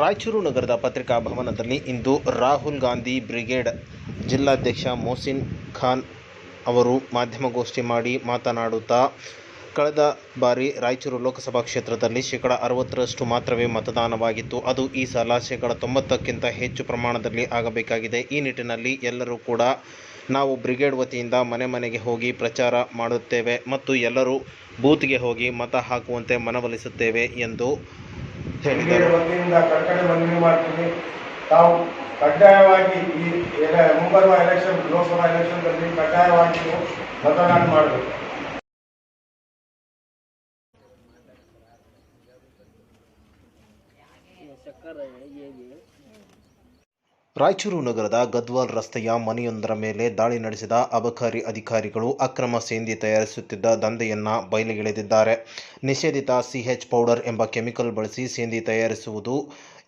ರಾಯಚೂರು ನಗರದ ಪತ್ರಿಕಾ ಭವನದಲ್ಲಿ ಇಂದು ರಾಹುಲ್ ಗಾಂಧಿ ಬ್ರಿಗೇಡ್ ಜಿಲ್ಲಾಧ್ಯಕ್ಷ ಮೊಹಸಿನ್ ಖಾನ್ ಅವರು ಮಾಧ್ಯಮಗೋಷ್ಠಿ ಮಾಡಿ ಮಾತನಾಡುತ್ತಾ, ಕಳೆದ ಬಾರಿ ರಾಯಚೂರು ಲೋಕಸಭಾ ಕ್ಷೇತ್ರದಲ್ಲಿ ಶೇಕಡ ಅರವತ್ತರಷ್ಟು ಮಾತ್ರವೇ ಮತದಾನವಾಗಿತ್ತು. ಅದು ಈ ಸಲ ಶೇಕಡ ತೊಂಬತ್ತಕ್ಕಿಂತ ಹೆಚ್ಚು ಪ್ರಮಾಣದಲ್ಲಿ ಆಗಬೇಕಾಗಿದೆ. ಈ ನಿಟ್ಟಿನಲ್ಲಿ ಎಲ್ಲರೂ ಕೂಡ ನಾವು ಬ್ರಿಗೇಡ್ ವತಿಯಿಂದ ಮನೆ ಮನೆಗೆ ಹೋಗಿ ಪ್ರಚಾರ ಮಾಡುತ್ತೇವೆ ಮತ್ತು ಎಲ್ಲರೂ ಬೂತ್ಗೆ ಹೋಗಿ ಮತ ಹಾಕುವಂತೆ ಮನವೊಲಿಸುತ್ತೇವೆ ಎಂದು ಹೇಳಿದರು. ತಾವು ಕಡ್ಡಾಯವಾಗಿ ಈ ಮುಂಬರುವ ಎಲೆಕ್ಷನ್ ಲೋಕಸಭಾ ಎಲೆಕ್ಷನ್ದಲ್ಲಿ ಕಡ್ಡಾಯವಾಗಿ ಮತದಾನ ಮಾಡಬೇಕು. ರಾಯಚೂರು ನಗರದ ಗದ್ವಾಲ್ ರಸ್ತೆಯ ಮನೆಯೊಂದರ ಮೇಲೆ ದಾಳಿ ನಡೆಸಿದ ಅಬಕಾರಿ ಅಧಿಕಾರಿಗಳು ಅಕ್ರಮ ಸೇಂದಿ ತಯಾರಿಸುತ್ತಿದ್ದ ದಂಧೆಯನ್ನ ಬಯಲಿಗೆಳೆದಿದ್ದಾರೆ. ನಿಷೇಧಿತ ಸಿಎಚ್ ಪೌಡರ್ ಎಂಬ ಕೆಮಿಕಲ್ ಬಳಸಿ ಸೇಂದಿ ತಯಾರಿಸುವುದು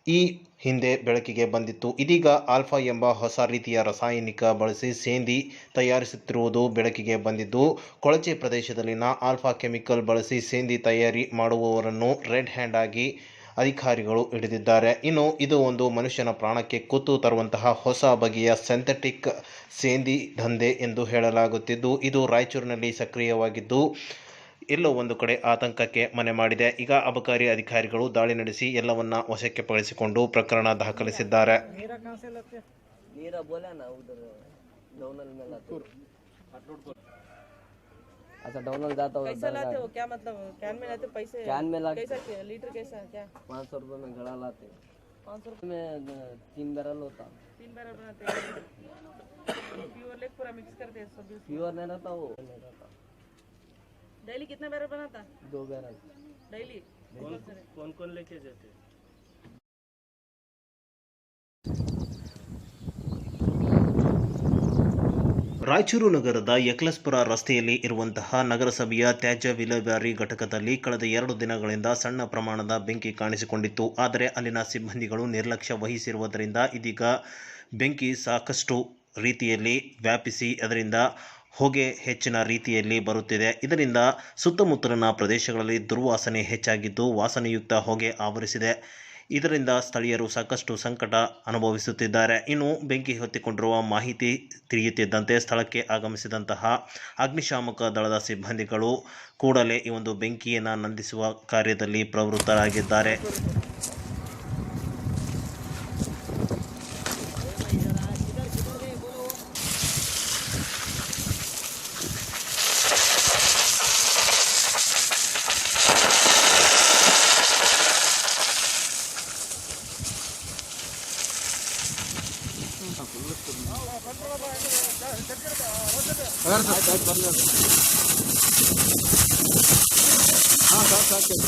ಈ ಹಿಂದೆ ಬೆಳಕಿಗೆ ಬಂದಿತ್ತು. ಇದೀಗ ಆಲ್ಫಾ ಎಂಬ ಹೊಸ ರೀತಿಯ ರಾಸಾಯನಿಕ ಬಳಸಿ ಸೇಂದಿ ತಯಾರಿಸುತ್ತಿರುವುದು ಬೆಳಕಿಗೆ ಬಂದಿದ್ದು, ಕೊಳಚೆ ಪ್ರದೇಶದಲ್ಲಿನ ಆಲ್ಫಾ ಕೆಮಿಕಲ್ ಬಳಸಿ ಸೇಂದಿ ತಯಾರಿ ಮಾಡುವವರನ್ನು ರೆಡ್ ಹ್ಯಾಂಡ್ ಆಗಿ ಅಧಿಕಾರಿಗಳು ಹಿಡಿದಿದ್ದಾರೆ. ಇನ್ನು ಇದು ಒಂದು ಮನುಷ್ಯನ ಪ್ರಾಣಕ್ಕೆ ಕುತ್ತು ತರುವಂತಹ ಹೊಸ ಬಗೆಯ ಸಿಂಥೆಟಿಕ್ ಸೇಂದಿ ದಂಧೆ ಎಂದು ಹೇಳಲಾಗುತ್ತಿದ್ದು, ಇದು ರಾಯಚೂರಿನಲ್ಲಿ ಸಕ್ರಿಯವಾಗಿದ್ದು, ಎಲ್ಲೋ ಒಂದು ಕಡೆ ಆತಂಕಕ್ಕೆ ಮನೆ ಮಾಡಿದೆ. ಈಗ ಅಬಕಾರಿ ಅಧಿಕಾರಿಗಳು ದಾಳಿ ನಡೆಸಿ ಎಲ್ಲವನ್ನ ವಶಕ್ಕೆ ಪಡಿಸಿಕೊಂಡು ಪ್ರಕರಣ ದಾಖಲಿಸಿದ್ದಾರೆ. अच्छा डोनल जाता हुआ कैसा लाते हो क्या? मतलब कैन में लाते पैसे? कैन में ला कैसा क्या- लीटर कैसा? क्या? पाँच सौ रुपये में घड़ा लाते पाँच सौ में तीन बैरल होता। तीन बार बनाते हैं। प्योर लेग पूरा मिक्स करते हैं सब प्योर नहीं रहता वो। नहीं रहता। डेली कितना बैरल बनाता? दो बैरल डेली कौन कौन लेके जाते? ರಾಯಚೂರು ನಗರದ ಯಕ್ಲಸ್ಪುರ ರಸ್ತೆಯಲ್ಲಿ ಇರುವಂತಹ ನಗರಸಭೆಯ ತ್ಯಾಜ್ಯ ವಿಲೇವಾರಿ ಘಟಕದಲ್ಲಿ ಕಳೆದ ಎರಡು ದಿನಗಳಿಂದ ಸಣ್ಣ ಪ್ರಮಾಣದ ಬೆಂಕಿ ಕಾಣಿಸಿಕೊಂಡಿತ್ತು. ಆದರೆ ಅಲ್ಲಿನ ಸಿಬ್ಬಂದಿಗಳು ನಿರ್ಲಕ್ಷ್ಯ ವಹಿಸಿರುವುದರಿಂದ ಇದೀಗ ಬೆಂಕಿ ಸಾಕಷ್ಟು ರೀತಿಯಲ್ಲಿ ವ್ಯಾಪಿಸಿ ಅದರಿಂದ ಹೊಗೆ ಹೆಚ್ಚಿನ ರೀತಿಯಲ್ಲಿ ಬರುತ್ತಿದೆ. ಇದರಿಂದ ಸುತ್ತಮುತ್ತಲಿನ ಪ್ರದೇಶಗಳಲ್ಲಿ ದುರ್ವಾಸನೆ ಹೆಚ್ಚಾಗಿದ್ದು ವಾಸನೆಯುಕ್ತ ಹೊಗೆ ಆವರಿಸಿದೆ. ಇದರಿಂದ ಸ್ಥಳೀಯರು ಸಾಕಷ್ಟು ಸಂಕಟ ಅನುಭವಿಸುತ್ತಿದ್ದಾರೆ. ಇನ್ನು ಬೆಂಕಿ ಹೊತ್ತಿಕೊಂಡಿರುವ ಮಾಹಿತಿ ತಿಳಿಯುತ್ತಿದ್ದಂತೆ ಸ್ಥಳಕ್ಕೆ ಆಗಮಿಸಿದಂತಹ ಅಗ್ನಿಶಾಮಕ ದಳದ ಸಿಬ್ಬಂದಿಗಳು ಕೂಡಲೇ ಈ ಒಂದು ಬೆಂಕಿಯನ್ನು ನಂದಿಸುವ ಕಾರ್ಯದಲ್ಲಿ ಪ್ರವೃತ್ತರಾಗಿದ್ದಾರೆ. సార్ సార్ సార్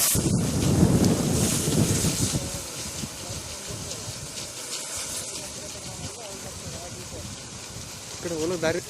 ఇక్కడ ఓలో దారి